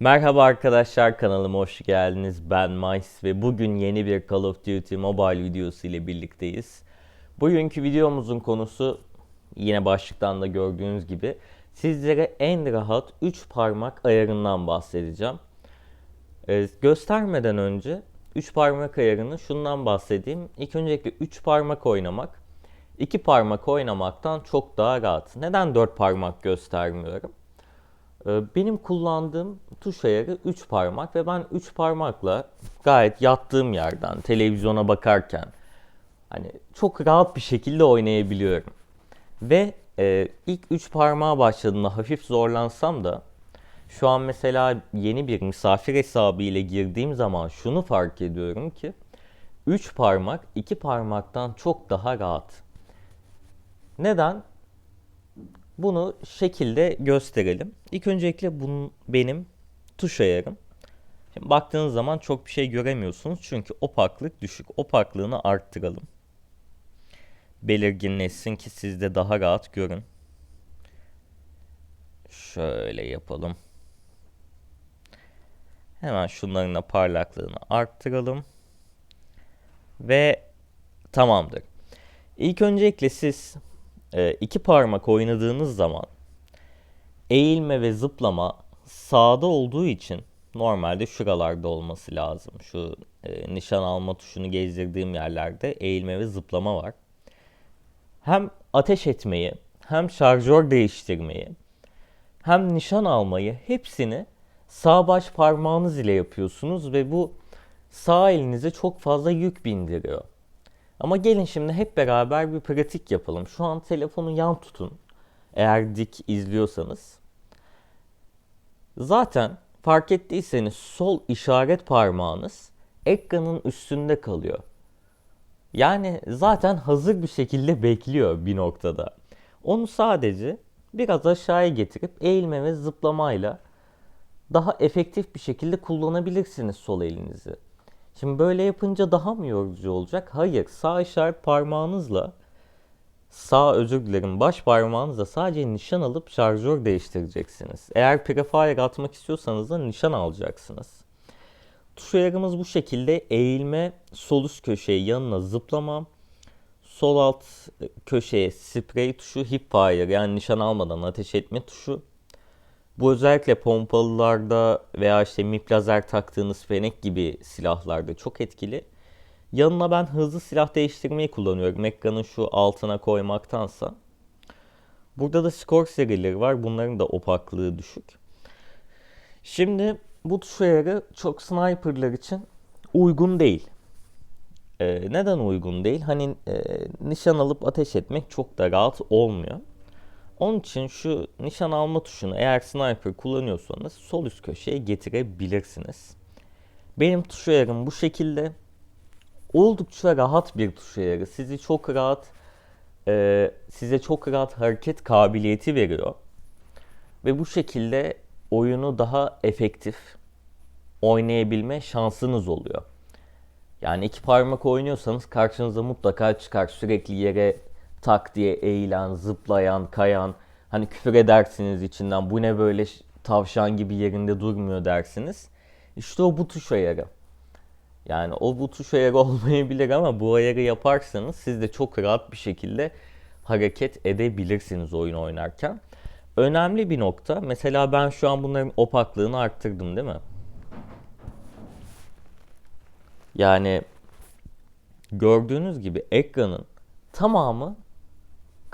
Merhaba arkadaşlar kanalıma hoş geldiniz. Ben Mice ve bugün yeni bir Call of Duty Mobile videosu ile birlikteyiz. Bugünkü videomuzun konusu yine başlıktan da gördüğünüz gibi sizlere en rahat 3 parmak ayarından bahsedeceğim. Ee, göstermeden önce 3 parmak ayarını şundan bahsedeyim. İlk öncelikle 3 parmak oynamak 2 parmak oynamaktan çok daha rahat. Neden 4 parmak göstermiyorum? Ee, Benim kullandığım tuş ayarı 3 parmak ve ben 3 parmakla gayet yattığım yerden televizyona bakarken hani çok rahat bir şekilde oynayabiliyorum. Ve e, ilk 3 parmağa başladığımda hafif zorlansam da şu an mesela yeni bir misafir hesabı ile girdiğim zaman şunu fark ediyorum ki 3 parmak 2 parmaktan çok daha rahat. Neden? Bunu şekilde gösterelim. İlk öncelikle bunun benim tuş ayarım. Şimdi baktığınız zaman çok bir şey göremiyorsunuz çünkü opaklık düşük. Opaklığını arttıralım. Belirginleşsin ki siz de daha rahat görün. Şöyle yapalım. Hemen şunların da parlaklığını arttıralım. Ve tamamdır. İlk öncelikle siz e, iki parmak oynadığınız zaman eğilme ve zıplama sağda olduğu için normalde şuralarda olması lazım. Şu e, nişan alma tuşunu gezdirdiğim yerlerde eğilme ve zıplama var. Hem ateş etmeyi, hem şarjör değiştirmeyi, hem nişan almayı hepsini sağ baş parmağınız ile yapıyorsunuz ve bu sağ elinize çok fazla yük bindiriyor. Ama gelin şimdi hep beraber bir pratik yapalım. Şu an telefonu yan tutun. Eğer dik izliyorsanız. Zaten fark ettiyseniz sol işaret parmağınız ekranın üstünde kalıyor. Yani zaten hazır bir şekilde bekliyor bir noktada. Onu sadece biraz aşağıya getirip eğilme ve zıplamayla daha efektif bir şekilde kullanabilirsiniz sol elinizi. Şimdi böyle yapınca daha mı yorucu olacak? Hayır. Sağ işaret parmağınızla sağ özür dilerim baş parmağınızla sadece nişan alıp şarjör değiştireceksiniz. Eğer prefire atmak istiyorsanız da nişan alacaksınız. Tuş ayarımız bu şekilde eğilme sol üst köşeye yanına zıplama sol alt köşeye sprey tuşu hip fire yani nişan almadan ateş etme tuşu bu özellikle pompalılarda veya işte mip taktığınız fenek gibi silahlarda çok etkili. Yanına ben hızlı silah değiştirmeyi kullanıyorum. Ekranın şu altına koymaktansa. Burada da skor serileri var. Bunların da opaklığı düşük. Şimdi bu tuş ayarı çok sniperlar için uygun değil. Ee, neden uygun değil? Hani e, nişan alıp ateş etmek çok da rahat olmuyor. Onun için şu nişan alma tuşunu eğer sniper kullanıyorsanız sol üst köşeye getirebilirsiniz. Benim tuş ayarım bu şekilde. Oldukça rahat bir tuş ayarı. Sizi çok rahat e, size çok rahat hareket kabiliyeti veriyor. Ve bu şekilde oyunu daha efektif oynayabilme şansınız oluyor. Yani iki parmak oynuyorsanız karşınıza mutlaka çıkar sürekli yere tak diye eğilen, zıplayan, kayan. Hani küfür edersiniz içinden bu ne böyle tavşan gibi yerinde durmuyor dersiniz. İşte o bu tuş ayarı. Yani o bu tuş ayarı olmayabilir ama bu ayarı yaparsanız siz de çok rahat bir şekilde hareket edebilirsiniz oyun oynarken. Önemli bir nokta. Mesela ben şu an bunların opaklığını arttırdım değil mi? Yani gördüğünüz gibi ekranın tamamı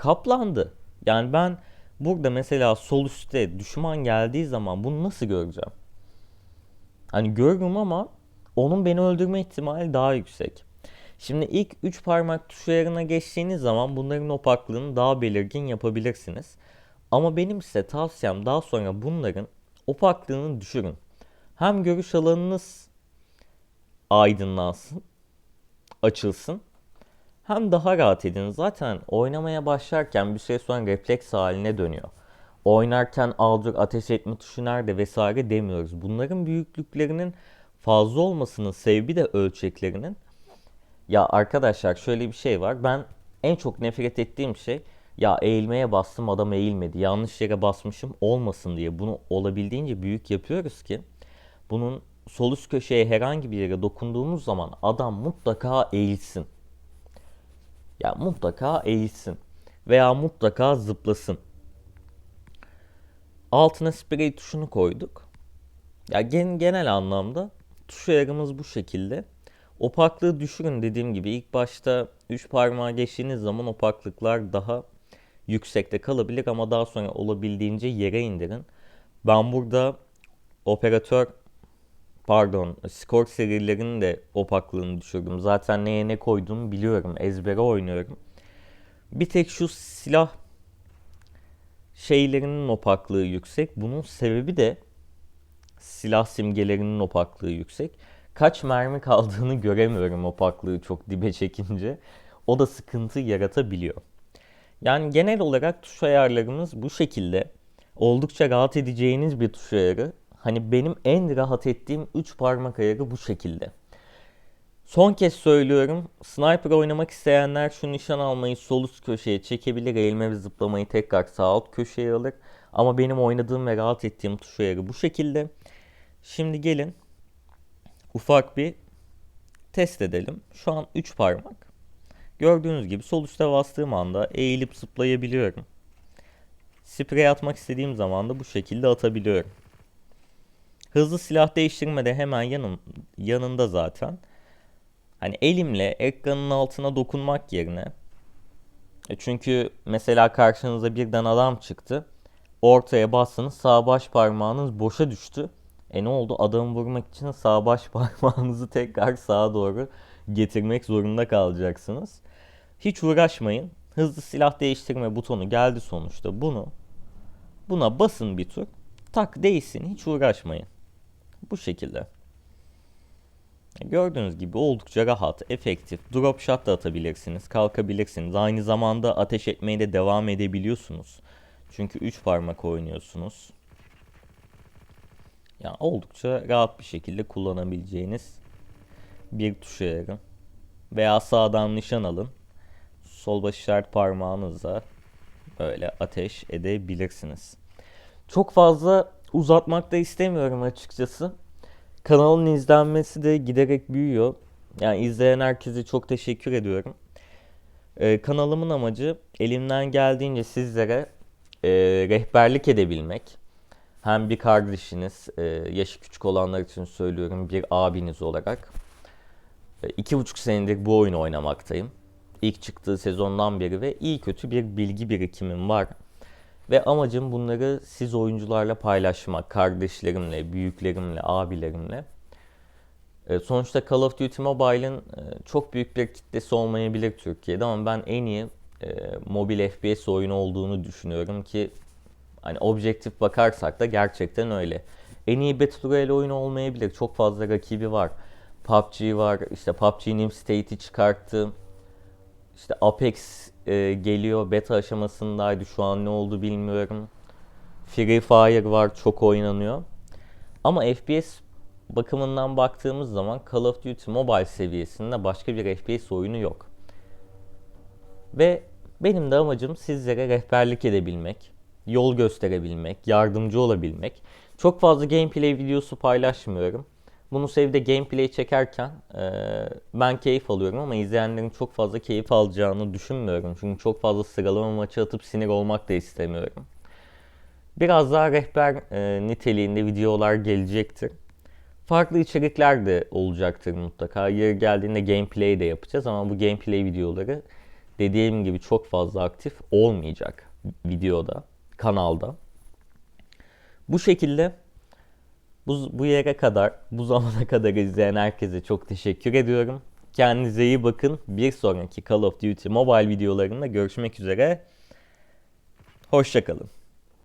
kaplandı. Yani ben burada mesela sol üstte düşman geldiği zaman bunu nasıl göreceğim? Hani görürüm ama onun beni öldürme ihtimali daha yüksek. Şimdi ilk 3 parmak tuş ayarına geçtiğiniz zaman bunların opaklığını daha belirgin yapabilirsiniz. Ama benim size tavsiyem daha sonra bunların opaklığını düşürün. Hem görüş alanınız aydınlansın, açılsın hem daha rahat edin. Zaten oynamaya başlarken bir süre sonra refleks haline dönüyor. Oynarken al dur ateş etme tuşu nerede vesaire demiyoruz. Bunların büyüklüklerinin fazla olmasının sebebi de ölçeklerinin. Ya arkadaşlar şöyle bir şey var. Ben en çok nefret ettiğim şey ya eğilmeye bastım adam eğilmedi. Yanlış yere basmışım olmasın diye bunu olabildiğince büyük yapıyoruz ki Bunun sol üst köşeye herhangi bir yere dokunduğumuz zaman adam mutlaka eğilsin. Ya mutlaka eğilsin veya mutlaka zıplasın. Altına sprey tuşunu koyduk. Ya gen, genel anlamda tuş ayarımız bu şekilde. Opaklığı düşürün dediğim gibi ilk başta 3 parmağı geçtiğiniz zaman opaklıklar daha yüksekte kalabilir ama daha sonra olabildiğince yere indirin. Ben burada operatör pardon skor serilerinin de opaklığını düşürdüm. Zaten neye ne koyduğumu biliyorum. Ezbere oynuyorum. Bir tek şu silah şeylerinin opaklığı yüksek. Bunun sebebi de silah simgelerinin opaklığı yüksek. Kaç mermi kaldığını göremiyorum opaklığı çok dibe çekince. O da sıkıntı yaratabiliyor. Yani genel olarak tuş ayarlarımız bu şekilde. Oldukça rahat edeceğiniz bir tuş ayarı. Hani benim en rahat ettiğim 3 parmak ayarı bu şekilde. Son kez söylüyorum. Sniper oynamak isteyenler şu nişan almayı sol üst köşeye çekebilir. Eğilme ve zıplamayı tekrar sağ alt köşeye alır. Ama benim oynadığım ve rahat ettiğim tuş ayarı bu şekilde. Şimdi gelin ufak bir test edelim. Şu an 3 parmak. Gördüğünüz gibi sol üstte bastığım anda eğilip zıplayabiliyorum. Sprey atmak istediğim zaman da bu şekilde atabiliyorum. Hızlı silah değiştirme de hemen yanım, yanında zaten. Hani elimle ekranın altına dokunmak yerine e çünkü mesela karşınıza birden adam çıktı. Ortaya bastınız sağ baş parmağınız boşa düştü. E ne oldu? Adamı vurmak için sağ baş parmağınızı tekrar sağa doğru getirmek zorunda kalacaksınız. Hiç uğraşmayın. Hızlı silah değiştirme butonu geldi sonuçta. Bunu buna basın bir tur. Tak değsin. Hiç uğraşmayın. Bu şekilde. Gördüğünüz gibi oldukça rahat, efektif. Drop shot da atabilirsiniz, kalkabilirsiniz. Aynı zamanda ateş etmeye de devam edebiliyorsunuz. Çünkü 3 parmak oynuyorsunuz. Yani oldukça rahat bir şekilde kullanabileceğiniz bir tuş ayarı. Veya sağdan nişan alın. Sol baş işaret parmağınızla böyle ateş edebilirsiniz. Çok fazla uzatmak da istemiyorum açıkçası. Kanalın izlenmesi de giderek büyüyor. Yani izleyen herkese çok teşekkür ediyorum. Ee, kanalımın amacı elimden geldiğince sizlere e, rehberlik edebilmek. Hem bir kardeşiniz, e, yaşı küçük olanlar için söylüyorum bir abiniz olarak. E, iki buçuk senedir bu oyunu oynamaktayım. İlk çıktığı sezondan beri ve iyi kötü bir bilgi birikimim var. Ve amacım bunları siz oyuncularla paylaşmak, kardeşlerimle, büyüklerimle, abilerimle. E, sonuçta Call of Duty Mobile'ın e, çok büyük bir kitlesi olmayabilir Türkiye'de ama ben en iyi e, mobil FPS oyunu olduğunu düşünüyorum ki hani objektif bakarsak da gerçekten öyle. En iyi Battle Royale oyunu olmayabilir. Çok fazla rakibi var. PUBG var. İşte PUBG'nin State'i çıkarttı. İşte Apex e, geliyor. Beta aşamasındaydı. Şu an ne oldu bilmiyorum. Free Fire var. Çok oynanıyor. Ama FPS bakımından baktığımız zaman Call of Duty Mobile seviyesinde başka bir FPS oyunu yok. Ve benim de amacım sizlere rehberlik edebilmek, yol gösterebilmek, yardımcı olabilmek. Çok fazla gameplay videosu paylaşmıyorum. Bunu sevde gameplay çekerken e, ben keyif alıyorum ama izleyenlerin çok fazla keyif alacağını düşünmüyorum. Çünkü çok fazla sıralama maçı atıp sinir olmak da istemiyorum. Biraz daha rehber e, niteliğinde videolar gelecektir. Farklı içerikler de olacaktır mutlaka. Yeri geldiğinde gameplay de yapacağız ama bu gameplay videoları dediğim gibi çok fazla aktif olmayacak videoda, kanalda. Bu şekilde bu, bu yere kadar, bu zamana kadar izleyen herkese çok teşekkür ediyorum. Kendinize iyi bakın. Bir sonraki Call of Duty Mobile videolarında görüşmek üzere. Hoşçakalın.